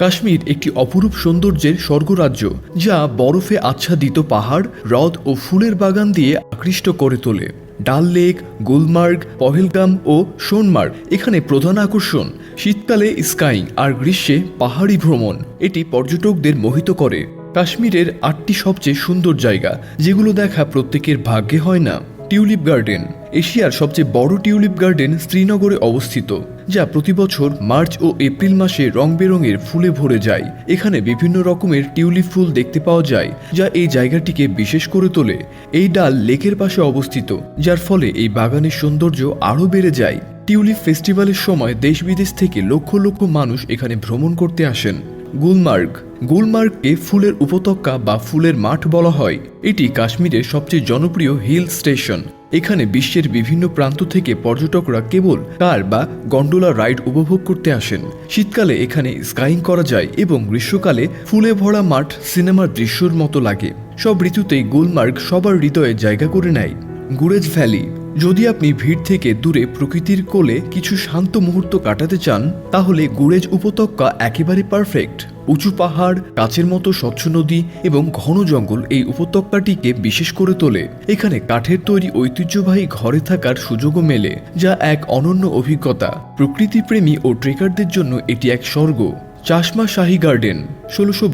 কাশ্মীর একটি অপরূপ সৌন্দর্যের স্বর্গরাজ্য, যা বরফে আচ্ছাদিত পাহাড়, হ্রদ ও ফুলের বাগান দিয়ে আকৃষ্ট করে তোলে। ডাল লেক, গুলমার্গ, পহেলগাম ও সোনমার্গ এখানে প্রধান আকর্ষণ। শীতকালে স্কাইং আর গ্রীষ্মে পাহাড়ি ভ্রমণ, এটি পর্যটকদের মোহিত করে। কাশ্মীরের আটটি সবচেয়ে সুন্দর জায়গা, যেগুলো দেখা প্রত্যেকের ভাগ্যে হয় না। টিউলিপ গার্ডেন এশিয়ার সবচেয়ে বড় টিউলিপ গার্ডেন শ্রীনগরে অবস্থিত, যা প্রতি বছর মার্চ ও এপ্রিল মাসে রং বেরঙের ফুলে ভরে যায়। এখানে বিভিন্ন রকমের টিউলিপ ফুল দেখতে পাওয়া যায়, যা এই জায়গাটিকে বিশেষ করে তোলে। এই ডাল লেকের পাশে অবস্থিত, যার ফলে এই বাগানের সৌন্দর্য আরও বেড়ে যায়। টিউলিপ ফেস্টিভ্যালের সময় দেশ বিদেশ থেকে লক্ষ লক্ষ মানুষ এখানে ভ্রমণ করতে আসেন। গুলমার্গ, গুলমার্গকে ফুলের উপত্যকা বা ফুলের মাঠ বলা হয়। এটি কাশ্মীরের সবচেয়ে জনপ্রিয় হিল স্টেশন। এখানে বিশ্বের বিভিন্ন প্রান্ত থেকে পর্যটকরা কেবল কার বা গন্ডোলা রাইড উপভোগ করতে আসেন। শীতকালে এখানে স্কাইং করা যায় এবং গ্রীষ্মকালে ফুলে ভরা মাঠ সিনেমার দৃশ্যর মতো লাগে। সব ঋতুতেই গুলমার্গ সবার হৃদয়ে জায়গা করে নেয়। গুরেজ ভ্যালি যদি আপনি ভিড় থেকে দূরে প্রকৃতির কোলে কিছু শান্ত মুহূর্ত কাটাতে চান, তাহলে গুরেজ উপত্যকা একেবারে পারফেক্ট উঁচু পাহাড়, কাচের মতো স্বচ্ছ নদী এবং ঘন জঙ্গল এই উপত্যকাটিকে বিশেষ করে তোলে। এখানে কাঠের তৈরি ঐতিহ্যবাহী ঘরে থাকার সুযোগও মেলে, যা এক অনন্য অভিজ্ঞতা। প্রকৃতিপ্রেমী ও ট্রেকারদের জন্য এটি এক স্বর্গ। চাশমা শাহী গার্ডেন, ষোলোশো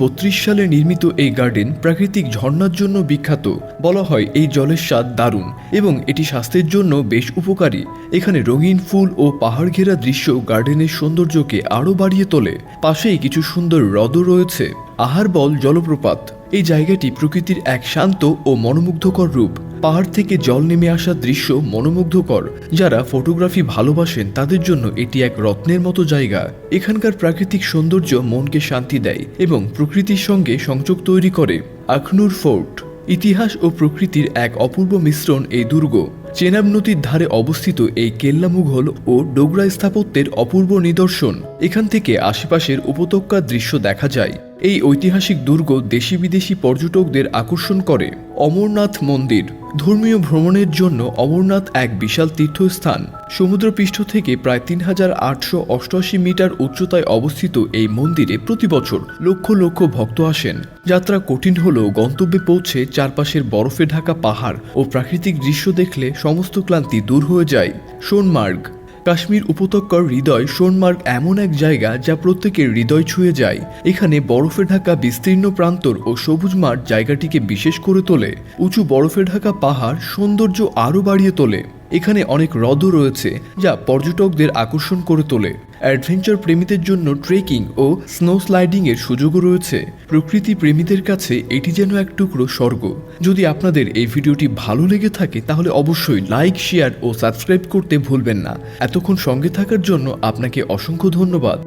সালে নির্মিত এই গার্ডেন প্রাকৃতিক ঝর্ণার জন্য বিখ্যাত। বলা হয় এই জলের স্বাদ দারুণ এবং এটি স্বাস্থ্যের জন্য বেশ উপকারী। এখানে রঙিন ফুল ও পাহাড় ঘেরা দৃশ্য গার্ডেনের সৌন্দর্যকে আরও বাড়িয়ে তোলে। পাশেই কিছু সুন্দর হ্রদও রয়েছে। আহারবল জলপ্রপাত। এই জায়গাটি প্রকৃতির এক শান্ত ও মনোমুগ্ধকর রূপ। পাহাড় থেকে জল নেমে আসা দৃশ্য মনোমুগ্ধকর। যারা ফটোগ্রাফি ভালোবাসেন, তাদের জন্য এটি এক রত্নের মতো জায়গা। এখানকার প্রাকৃতিক সৌন্দর্য মনকে শান্তি দেয় এবং প্রকৃতির সঙ্গে সংযোগ তৈরি করে। আখনুর ফোর্ট। ইতিহাস ও প্রকৃতির এক অপূর্ব মিশ্রণ এই দুর্গ। চেনাব নদীর ধারে অবস্থিত এই কেল্লা মুঘল ও ডোগরা স্থাপত্যের অপূর্ব নিদর্শন। এখান থেকে আশেপাশের উপত্যকার দৃশ্য দেখা যায়। এই ঐতিহাসিক দুর্গ দেশি বিদেশি পর্যটকদের আকর্ষণ করে। অমরনাথ মন্দির, ধর্মীয় ভ্রমণের জন্য অমরনাথ এক বিশাল তীর্থস্থান। সমুদ্রপৃষ্ঠ থেকে প্রায় তিন হাজার আটশো অষ্টআশি মিটার উচ্চতায় অবস্থিত এই মন্দিরে প্রতি বছর লক্ষ লক্ষ ভক্ত আসেন। যাত্রা কঠিন হলেও গন্তব্যে পৌঁছে চারপাশের বরফে ঢাকা পাহাড় ও প্রাকৃতিক দৃশ্য দেখলে সমস্ত ক্লান্তি দূর হয়ে যায়। সোনমার্গ কাশ্মীর উপত্যকার হৃদয় সোনমার্গ এমন এক জায়গা যা প্রত্যেকের হৃদয় ছুঁয়ে যায়। এখানে বরফে ঢাকা বিস্তীর্ণ প্রান্তর ও সবুজ মাঠ জায়গাটিকে বিশেষ করে তোলে। উঁচু বরফে ঢাকা পাহাড় সৌন্দর্য আরও বাড়িয়ে তোলে। এখানে অনেক হ্রদও রয়েছে যা পর্যটকদের আকর্ষণ করে তোলে। অ্যাডভেঞ্চার প্রেমীদের জন্য ট্রেকিং ও স্নো স্লাইডিংয়ের সুযোগও রয়েছে। প্রকৃতি প্রেমীদের কাছে এটি যেন এক টুকরো স্বর্গ। যদি আপনাদের এই ভিডিওটি ভালো লেগে থাকে, তাহলে অবশ্যই লাইক, শেয়ার ও সাবস্ক্রাইব করতে ভুলবেন না। এতক্ষণ সঙ্গে থাকার জন্য আপনাকে অসংখ্য ধন্যবাদ।